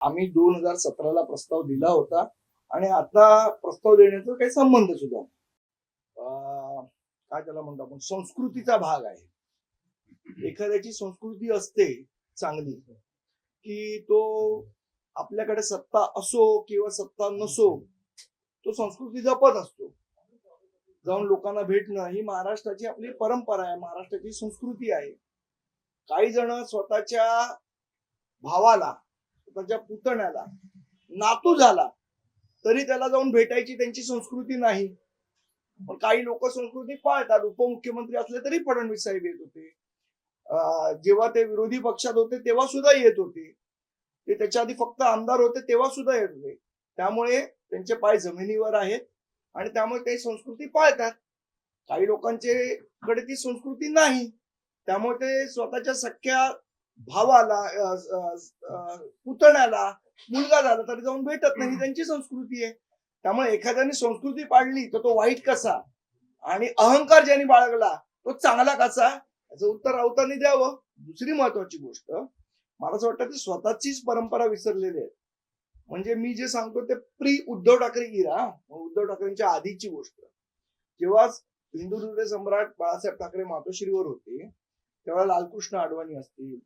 आम्ही दोन हजार सतराला प्रस्ताव दिला होता आणि आता प्रस्ताव देण्याचा काही संबंध सुद्धा अं, काय त्याला म्हणतो आपण? संस्कृतीचा भाग आहे. एखाद्याची संस्कृती असते चांगली की तो आपल्याकडे सत्ता असो किंवा सत्ता नसो तो संस्कृती जपत असतो. जाऊन लोकांना भेटणं ही महाराष्ट्राची आपली परंपरा आहे महाराष्ट्राची संस्कृती आहे. काही जण स्वतःच्या भावाला त्याच्या पुतण्याला. नातू झाला. तरी त्याला जाऊन भेटायची त्यांची संस्कृती नाही. पण काही लोक संस्कृती पाळतात. उपमुख्यमंत्री असले तरी फडणवीस साहेब येत होते. जेव्हा ते विरोधी पक्षात होते तेव्हा सुद्धा येत होते. ते त्याच्या आधी फक्त आमदार होते तेव्हा सुद्धा येत होते. त्यामुळे त्यांचे पाय जमिनीवर आहेत आणि त्यामुळे ते संस्कृती पाळतात. काही लोकांचे कडे ती संस्कृती नाही. त्यामुळे ते स्वतःच्या सख्या भावाला पुतण्याला मुलगा झाला तरी जाऊन भेटत नाही त्यांची संस्कृती आहे. त्यामुळे एखाद्याने संस्कृती पाळली तर तो वाईट कसा? आणि अहंकार ज्यांनी बाळगला तो चांगला कसा? याचं उत्तर राऊतांनी द्यावं. दुसरी महत्वाची गोष्ट मला असं वाटतं ती स्वतःचीच परंपरा विसरलेली आहे म्हणजे मी जे सांगतो ते प्री उद्धव ठाकरे इरा उद्धव ठाकरेंच्या आधीची गोष्ट. जेव्हा हिंदू सम्राट बाळासाहेब ठाकरे मातोश्रीवर होते तेव्हा लालकृष्ण अडवाणी असतील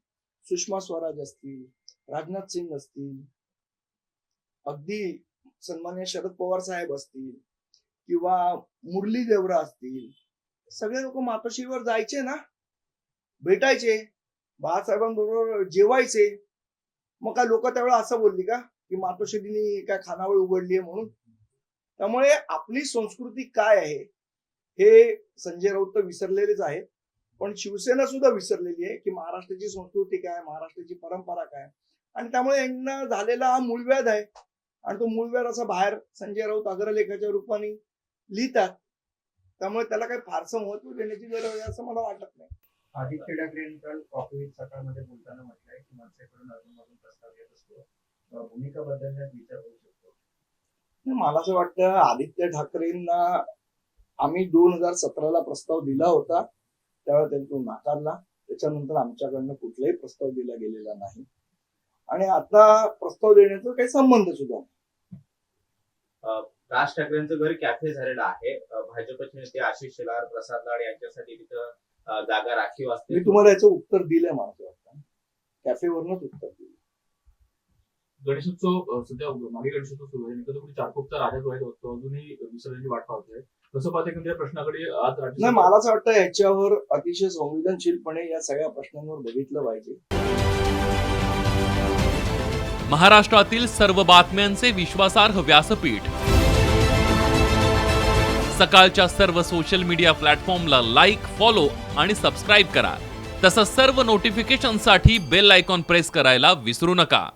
सुषमा स्वराज असतील राजनाथ सिंग असतील अगदी सन्मान्य शरद पवार साहेब असतील किंवा मुरली देवरा असतील सगळे लोक मातोश्रीवर जायचे ना? भेटायचे. बाळासाहेबांबरोबर जेवायचे. मग काय लोक त्यावेळेला असं बोलली का? की मातोश्रीनी काय खानावळ उघडली आहे म्हणून? त्यामुळे आपली संस्कृती काय आहे? हे संजय राऊत तर विसरलेलेच आहेत. पण शिवसेना सुद्धा विसरलेली आहे की महाराष्ट्राची संस्कृती काय महाराष्ट्राची परंपरा काय. आणि त्यामुळे यांना झालेला हा मूळव्याध आहे. आणि तो मूळव्याध असा बाहेर संजय राऊत अग्रलेखाच्या रूपाने लिहितात. त्यामुळे त्याला काही फारसं महत्त्व देण्याची गरज आहे असं मला वाटत नाही. आदित्य ठाकरे काल कॉफी सकाळमध्ये बोलताना म्हटलंय की मनसेकडून अजूनमधून प्रस्ताव येत असतो. भूमिका बदलण्यास विचार होऊ शकतो. मला असं वाटतं आदित्य ठाकरेंना आम्ही दोन हजार सतराला प्रस्ताव दिला होता. त्यावेळेला त्यांनी तो नाकारला. त्याच्यानंतर आमच्याकडनं कुठलाही प्रस्ताव दिला गेलेला नाही. आणि आता प्रस्ताव देण्याचा काही संबंध सुद्धा नाही. राज ठाकरेंचं घर कॅफे झालेलं आहे. भाजपचे नेते आशिष शेलार प्रसाद लाड यांच्यासाठी तिथं जागा राखीव असते. मी तुम्हाला याचं उत्तर दिलंय मला वाटतं. कॅफेवरनच उत्तर दिलं गणेशोत्सव सध्या मागे गणेशोत्सव सुरू आहे. नेमकं पुढे चारकोपचा राजाच व्हायचा होतो अजूनही विसर्जनाची वाट पाहतोय तसं पाहता एकंदर या प्रश्नाकडे आज राज्य नाही मला असं वाटतं याच्यावर अतिशय संवेदनशीलपणे या सगळ्या प्रश्नांवर बघितलं पाहिजे. महाराष्ट्रातील सर्व बातम्यांचे विश्वासार्ह व्यासपीठ. सकाळच्या सर्व सोशल मीडिया प्लॅटफॉर्मला लाईक फॉलो आणि सबस्क्राईब करा. तसंच सर्व नोटिफिकेशनसाठी बेल आयकॉन प्रेस करायला विसरू नका.